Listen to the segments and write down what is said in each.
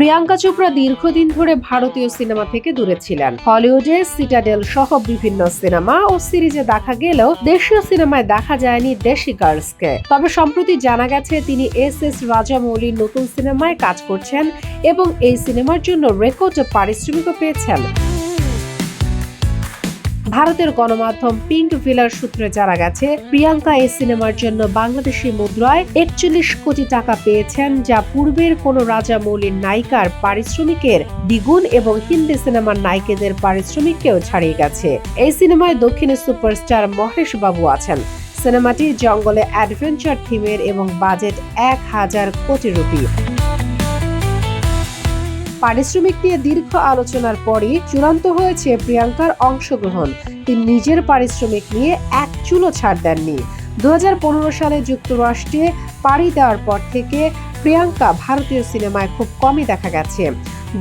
প্রিয়াঙ্কা চোপড়া দীর্ঘদিন ধরে ভারতীয় সিনেমা থেকে দূরে ছিলেন। হলিউডে সিটাডেল সহ বিভিন্ন সিনেমা ও সিরিজে দেখা গেলেও দেশীয় সিনেমায় দেখা যায়নি দেশি গার্লসকে। তবে সম্প্রতি জানা গেছে, তিনি এস এস রাজামৌলির নতুন সিনেমায় কাজ করছেন এবং এই সিনেমার জন্য রেকর্ড পারিশ্রমিকও পেয়েছেন। ভারতের গণমাধ্যম পিঙ্ক ভিলার সূত্রে জানা গেছে, প্রিয়াঙ্কা এই সিনেমার জন্য বাংলাদেশি মুদ্রায় একচল্লিশ কোটি টাকা পেয়েছেন, যা পূর্বের কোন রাজা মৌলির নায়িকার পারিশ্রমিকের দ্বিগুণ এবং হিন্দি সিনেমার নায়িকাদের পারিশ্রমিককেও ছাড়িয়ে গেছে। এই সিনেমায় দক্ষিণী সুপারস্টার মহেশ বাবু আছেন। সিনেমাটি জঙ্গলে অ্যাডভেঞ্চার থিমের এবং বাজেট এক হাজার কোটি রুপি। পারিশ্রমিক নিয়ে দীর্ঘ আলোচনার পরই চূড়ান্ত হয়েছে প্রিয়াঙ্কার অংশগ্রহণ। তিনি নিজের পারিশ্রমিক নিয়ে এক চুলো ছাড় দেননি। দু হাজার পনেরো সালে যুক্তরাষ্ট্রে পাড়ি দেওয়ার পর থেকে প্রিয়াঙ্কা ভারতীয় সিনেমায় খুব কমই দেখা গেছে।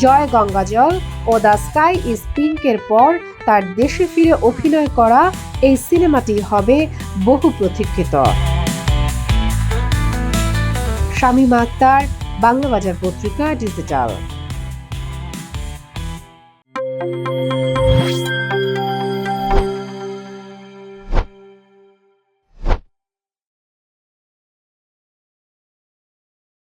জয় গঙ্গাজল ও দ্য স্কাই ইজ পিঙ্কের পর তার দেশে ফিরে অভিনয় করা এই সিনেমাটি হবে বহু প্রতীক্ষিত। শামীম আক্তার, বাংলা বাজার পত্রিকা ডিজিটাল। Música